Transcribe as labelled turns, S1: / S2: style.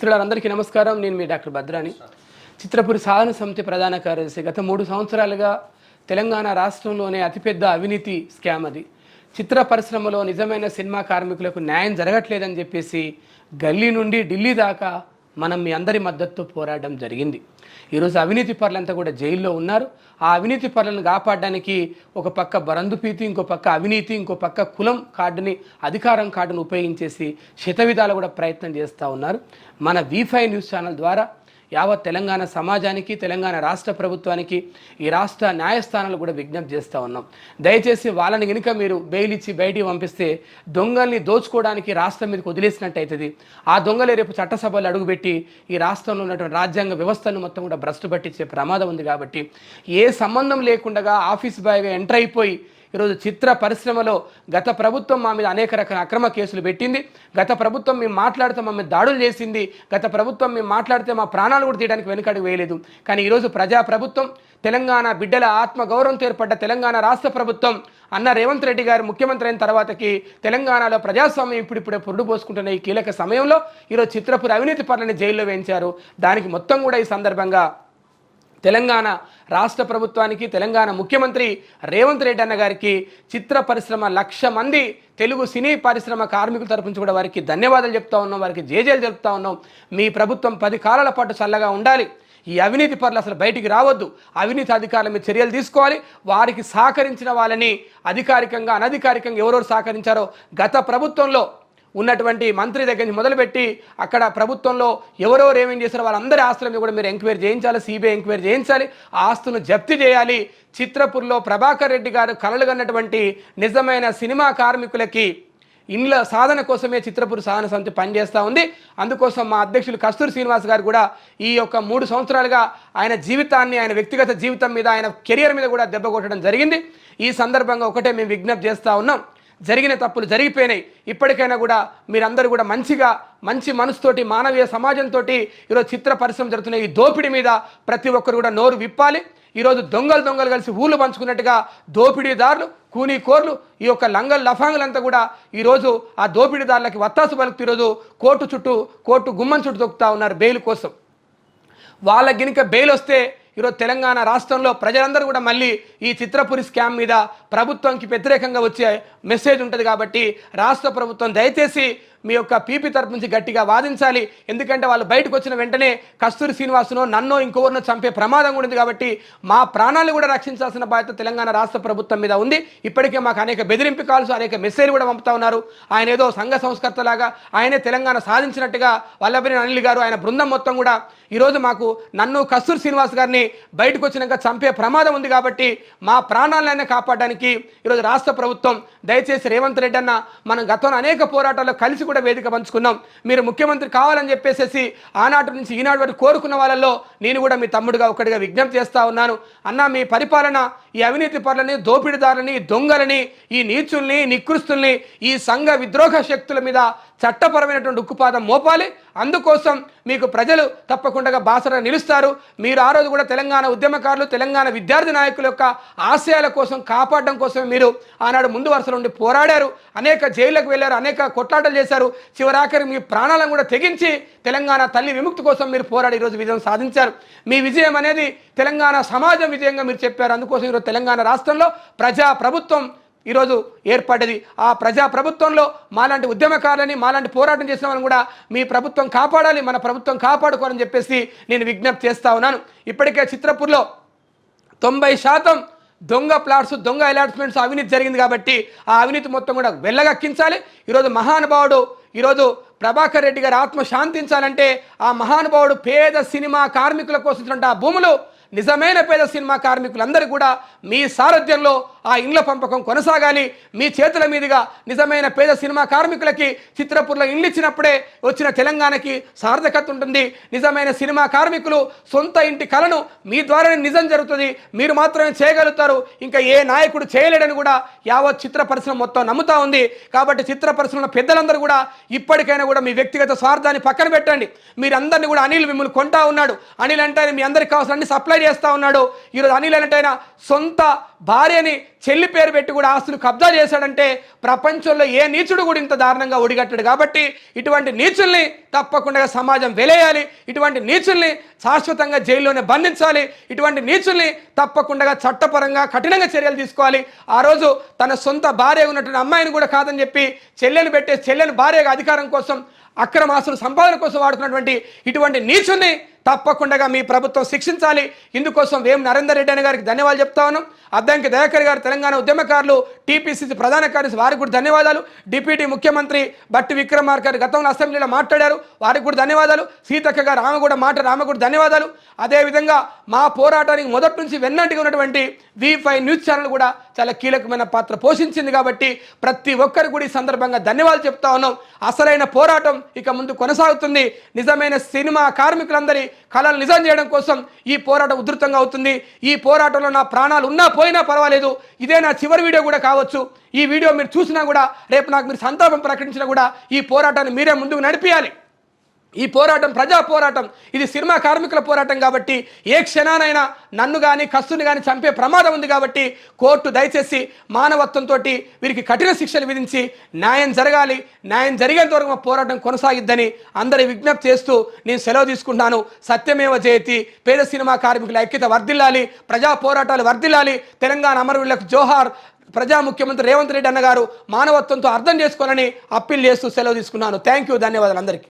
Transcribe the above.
S1: మిత్రులందరికీ నమస్కారం. నేను మీ డాక్టర్ భద్రాని. చిత్రపురి సాధన సమితి ప్రధాన కార్యదర్శి. గత మూడు సంవత్సరాలుగా తెలంగాణ రాష్ట్రంలోనే అతిపెద్ద అవినీతి స్కామ్ అది. చిత్ర పరిశ్రమలో నిజమైన సినిమా కార్మికులకు న్యాయం జరగట్లేదని చెప్పేసి గల్లీ నుండి ఢిల్లీ దాకా మనం మీ అందరి మద్దతుతో పోరాడడం జరిగింది. ఈరోజు అవినీతి పరులంతా కూడా జైల్లో ఉన్నారు. ఆ అవినీతి పరులను కాపాడడానికి ఒక పక్క బరందుపీతి ఇంకో పక్క అవినీతి ఇంకో పక్క కులం కార్డుని అధికారం కార్డును ఉపయోగించేసి శతవిధాలు కూడా ప్రయత్నం చేస్తూ ఉన్నారు. మన వీఫై న్యూస్ ఛానల్ ద్వారా యావత్ తెలంగాణ సమాజానికి తెలంగాణ రాష్ట్ర ప్రభుత్వానికి ఈ రాష్ట్ర న్యాయస్థానాలు కూడా విజ్ఞప్తి చేస్తూ ఉన్నాం. దయచేసి వాళ్ళని కనుక మీరు బెయిల్ ఇచ్చి బయటికి పంపిస్తే దొంగల్ని దోచుకోవడానికి రాష్ట్రం మీదకి వదిలేసినట్టు అవుతుంది. ఆ దొంగలే రేపు చట్టసభలు అడుగుపెట్టి ఈ రాష్ట్రంలో ఉన్నటువంటి రాజ్యాంగ వ్యవస్థను మొత్తం కూడా భ్రష్టు పట్టించే ప్రమాదం ఉంది కాబట్టి ఏ సంబంధం లేకుండా ఆఫీస్ బాయ్గా ఎంటర్ అయిపోయి ఈరోజు చిత్ర పరిశ్రమలో గత ప్రభుత్వం మా మీద అనేక రకాల అక్రమ కేసులు పెట్టింది. గత ప్రభుత్వం మేము మాట్లాడితే మా మీద దాడులు చేసింది. గత ప్రభుత్వం మేము మాట్లాడితే మా ప్రాణాలు కూడా తీయడానికి వెనుకడుగు వేయలేదు. కానీ ఈరోజు ప్రజా ప్రభుత్వం తెలంగాణ బిడ్డల ఆత్మగౌరవం ఏర్పడ్డ తెలంగాణ రాష్ట్ర ప్రభుత్వం అన్న రేవంత్ రెడ్డి గారు ముఖ్యమంత్రి అయిన తర్వాతకి తెలంగాణలో ప్రజాస్వామ్యం ఇప్పుడిప్పుడే పురుడు పోసుకుంటున్న ఈ కీలక సమయంలో ఈరోజు చిత్రపురి అవినీతి పనులని జైల్లో వేయించారు. దానికి మొత్తం కూడా ఈ సందర్భంగా తెలంగాణ రాష్ట్ర ప్రభుత్వానికి తెలంగాణ ముఖ్యమంత్రి రేవంత్ రెడ్డి అన్న గారికి చిత్ర పరిశ్రమ లక్ష మంది తెలుగు సినీ పరిశ్రమ కార్మికుల తరపు నుంచి కూడా వారికి ధన్యవాదాలు చెప్తా ఉన్నాం వారికి జేజేలు చెప్తా ఉన్నాం. మీ ప్రభుత్వం పది కాలాల పాటు చల్లగా ఉండాలి. ఈ అవినీతి పనులు అసలు బయటికి రావద్దు. అవినీతి అధికారుల మీద చర్యలు తీసుకోవాలి. వారికి సహకరించిన వాళ్ళని అధికారికంగా అనధికారికంగా ఎవరెవరు సహకరించారో గత ప్రభుత్వంలో ఉన్నటువంటి మంత్రి దగ్గర నుంచి మొదలుపెట్టి అక్కడ ప్రభుత్వంలో ఎవరెవరు ఏమేం చేశారో వాళ్ళందరి ఆస్తుల మీద కూడా మీరు ఎంక్వైరీ చేయించాలి సిబిఐ ఎంక్వైరీ చేయించాలి ఆ ఆస్తులను జప్తు చేయాలి. చిత్రపూర్లో ప్రభాకర్ రెడ్డి గారు కలలు కన్నటువంటి నిజమైన సినిమా కార్మికులకి ఇండ్ల సాధన కోసమే చిత్రపూర్ సాధన సమితి పనిచేస్తూ ఉంది. అందుకోసం మా అధ్యక్షులు కస్తూరి శ్రీనివాస్ గారు కూడా ఈ యొక్క మూడు సంవత్సరాలుగా ఆయన జీవితాన్ని ఆయన వ్యక్తిగత జీవితం మీద ఆయన కెరియర్ మీద కూడా దెబ్బ కొట్టడం జరిగింది. ఈ సందర్భంగా ఒకటే మేము విజ్ఞప్తి చేస్తూ ఉన్నాం. జరిగిన తప్పులు జరిగిపోయినాయి. ఇప్పటికైనా కూడా మీరందరూ కూడా మంచిగా మంచి మనసుతోటి మానవీయ సమాజంతో ఈరోజు చిత్ర పరిశ్రమ జరుగుతున్న ఈ దోపిడీ మీద ప్రతి ఒక్కరు కూడా నోరు విప్పాలి. ఈరోజు దొంగలు దొంగలు కలిసి ఊళ్ళు పంచుకున్నట్టుగా దోపిడీదారులు కూనీకోర్లు ఈ యొక్క లంగల్ లఫాంగులంతా కూడా ఈరోజు ఆ దోపిడీదారులకి వత్తాసు పలుకుతూ ఈరోజు కోర్టు చుట్టూ కోర్టు గుమ్మం చుట్టూ దొక్కుతా ఉన్నారు బెయిల్ కోసం. వాళ్ళకి గినక బెయిల్ వస్తే ఈరోజు తెలంగాణ రాష్ట్రంలో ప్రజలందరూ కూడా మళ్ళీ ఈ చిత్రపురి స్కామ్ మీద ప్రభుత్వంకి వ్యతిరేకంగా వచ్చే మెసేజ్ ఉంటుంది కాబట్టి రాష్ట్ర ప్రభుత్వం దయచేసి మీ యొక్క పీపీ తరపు నుంచి గట్టిగా వాదించాలి. ఎందుకంటే వాళ్ళు బయటకు వచ్చిన వెంటనే కస్తూరి శ్రీనివాసును నన్నో ఇంకొవరినో చంపే ప్రమాదం కూడా ఉంది కాబట్టి మా ప్రాణాలు కూడా రక్షించాల్సిన బాధ్యత తెలంగాణ రాష్ట్ర ప్రభుత్వం మీద ఉంది. ఇప్పటికే మాకు అనేక బెదిరింపు కాల్స్ అనేక మెసేజ్ కూడా పంపుతా ఉన్నారు. ఆయన ఏదో సంఘ సంస్కర్తలాగా ఆయనే తెలంగాణ సాధించినట్టుగా వల్లభనేని అనిల్ గారు ఆయన బృందం మొత్తం కూడా ఈరోజు మాకు నన్ను కస్తూరి శ్రీనివాస్ గారిని బయటకు వచ్చినాక చంపే ప్రమాదం ఉంది కాబట్టి మా ప్రాణాలైనా కాపాడడానికి ఈరోజు రాష్ట్ర ప్రభుత్వం దయచేసి రేవంత్ రెడ్డి అన్న మనం గతంలో అనేక పోరాటాల్లో కలిసి కూడా వేదిక పంచుకున్నాం. మీరు ముఖ్యమంత్రి కావాలని చెప్పేసి ఆనాటి నుంచి ఈనాటి వరకు కోరుకున్న వాళ్ళలో నేను కూడా మీ తమ్ముడుగా ఒకటిగా విజ్ఞప్తి చేస్తా ఉన్నాను. అన్న మీ పరిపాలన ఈ అవినీతి పరులని దోపిడిదారులని దొంగలని ఈ నీచుల్ని నికృస్తుల్ని ఈ సంఘ విద్రోహ శక్తుల మీద చట్టపరమైనటువంటి ఉక్కుపాదం మోపాలి. అందుకోసం మీకు ప్రజలు తప్పకుండా బాసర నిలుస్తారు. మీరు ఆ రోజు కూడా తెలంగాణ ఉద్యమకారులు తెలంగాణ విద్యార్థి నాయకుల యొక్క ఆశయాల కోసం కాపాడడం కోసం మీరు ఆనాడు ముందు వరుసలో ఉండి పోరాడారు. అనేక జైళ్ళకు వెళ్ళారు అనేక కొట్లాటలు చేశారు. చివరాఖరి మీ ప్రాణాలను కూడా తెగించి తెలంగాణ తల్లి విముక్తి కోసం మీరు పోరాడి ఈరోజు విజయం సాధించారు. మీ విజయం అనేది తెలంగాణ సమాజం విజయంగా మీరు చెప్పారు. అందుకోసం ఈరోజు తెలంగాణ రాష్ట్రంలో ప్రజా ప్రభుత్వం ఈరోజు ఏర్పడ్డది. ఆ ప్రజా ప్రభుత్వంలో మాలాంటి ఉద్యమకారులని మాలాంటి పోరాటం చేసిన వాళ్ళని కూడా మీ ప్రభుత్వం కాపాడాలి మన ప్రభుత్వం కాపాడుకోవాలని చెప్పేసి నేను విజ్ఞప్తి చేస్తా ఉన్నాను. ఇప్పటికే చిత్రపూర్లో తొంభై శాతం దొంగ ప్లాట్స్ దొంగ అలాట్మెంట్స్ అవినీతి జరిగింది కాబట్టి ఆ అవినీతి మొత్తం కూడా వెళ్ళగక్కించాలి ఈరోజు మహానుభావుడు ఈరోజు ప్రభాకర్ రెడ్డి గారు ఆత్మ శాంతించాలంటే ఆ మహానుభావుడు పేద సినిమా కార్మికుల కోసం ఆ భూములు నిజమైన పేద సినిమా కార్మికులందరూ కూడా మీ సారథ్యంలో ఆ ఇండ్ల పంపకం కొనసాగాలి. మీ చేతుల మీదుగా నిజమైన పేద సినిమా కార్మికులకి చిత్రపూర్లో ఇండ్లు ఇచ్చినప్పుడే వచ్చిన తెలంగాణకి సార్థకత ఉంటుంది. నిజమైన సినిమా కార్మికులు సొంత ఇంటి కలను మీ ద్వారానే నిజం జరుగుతుంది. మీరు మాత్రమే చేయగలుగుతారు. ఇంకా ఏ నాయకుడు చేయలేడని కూడా యావత్ చిత్ర పరిశ్రమ మొత్తం నమ్ముతా ఉంది. కాబట్టి చిత్ర పరిశ్రమ పెద్దలందరూ కూడా ఇప్పటికైనా కూడా మీ వ్యక్తిగత స్వార్థాన్ని పక్కన పెట్టండి. మీరందరినీ కూడా అనిల్ మిమ్మల్ని కొంటా ఉన్నాడు. అనిల్ అంటే మీ అందరికి కావాల్సిన సప్లై చేస్తూ ఉన్నాడు. ఈరోజు అనిల్ అంటే సొంత భార్యని చెల్లి పేరు పెట్టి కూడా ఆస్తులు కబ్జా చేశాడంటే ప్రపంచంలో ఏ నీచుడు కూడా ఇంత దారుణంగా ఒడిగట్టాడు కాబట్టి ఇటువంటి నీచుల్ని తప్పకుండా సమాజం వెలేయాలి. ఇటువంటి నీచుల్ని శాశ్వతంగా జైల్లోనే బంధించాలి. ఇటువంటి నీచుల్ని తప్పకుండా చట్టపరంగా కఠినంగా చర్యలు తీసుకోవాలి. ఆ రోజు తన సొంత భార్య ఉన్నటువంటి అమ్మాయిని కూడా కాదని చెప్పి చెల్లెని పెట్టే చెల్లెని భార్యగా అధికారం కోసం అక్రమాస్తులు సంపాదన కోసం వాడుకున్నటువంటి ఇటువంటి నీచుల్ని తప్పకుండా మీ ప్రభుత్వం శిక్షించాలి. ఇందుకోసం వేం నరేందర్ రెడ్డి అనే గారికి ధన్యవాదాలు చెప్తా ఉన్నాం. అద్దంకి దయాకర్ గారు తెలంగాణ ఉద్యమకారులు టీపీసీసీ ప్రధాన కార్యదర్శి వారికి కూడా ధన్యవాదాలు. డిప్యూటీ ముఖ్యమంత్రి బట్టి విక్రమార్ గారు గతంలో అసెంబ్లీలో మాట్లాడారు. వారికి కూడా ధన్యవాదాలు. సీతక్క గారు ఆమె కూడా మాట్లాడారు ఆమె కూడా ధన్యవాదాలు. అదేవిధంగా మా పోరాటానికి మొదటి నుంచి వెన్నంటిగా ఉన్నటువంటి వి ఫైవ్ న్యూస్ ఛానల్ కూడా చాలా కీలకమైన పాత్ర పోషించింది కాబట్టి ప్రతి ఒక్కరు కూడా ఈ సందర్భంగా ధన్యవాదాలు చెప్తా ఉన్నాం. అసలైన పోరాటం ఇక ముందు కొనసాగుతుంది. నిజమైన సినిమా కార్మికులందరి కళలు నిజం చేయడం కోసం ఈ పోరాటం ఉధృతంగా అవుతుంది. ఈ పోరాటంలో నా ప్రాణాలు ఉన్నా పోయినా పర్వాలేదు. ఇదే నా చివరి వీడియో కూడా కావచ్చు. ఈ వీడియో మీరు చూసినా కూడా రేపు నాకు మీరు సంతాపం ప్రకటించినా కూడా ఈ పోరాటాన్ని మీరే ముందుకు నడిపించాలి ఈ పోరాటం ప్రజా పోరాటం. ఇది సినిమా కార్మికుల పోరాటం కాబట్టి ఏ క్షణానైనా నన్ను కానీ కస్తుని కానీ చంపే ప్రమాదం ఉంది కాబట్టి కోర్టు దయచేసి మానవత్వంతో వీరికి కఠిన శిక్షలు విధించి న్యాయం జరగాలి. న్యాయం జరిగేంత వరకు మా పోరాటం కొనసాగిద్దని అందరి విజ్ఞప్తి చేస్తూ నేను సెలవు తీసుకుంటున్నాను. సత్యమేవ జయతి. పేద సినిమా కార్మికుల ఐక్యత వర్ధిల్లాలి. ప్రజా పోరాటాలు వర్ధిల్లాలి. తెలంగాణ అమరవీరులకు జోహార్ ప్రజా ముఖ్యమంత్రి రేవంత్ రెడ్డి అన్నగారు మానవత్వంతో అర్థం చేసుకోవాలని అప్పీల్ చేస్తూ సెలవు తీసుకున్నాను. Thank you. ధన్యవాదాలు అందరికీ.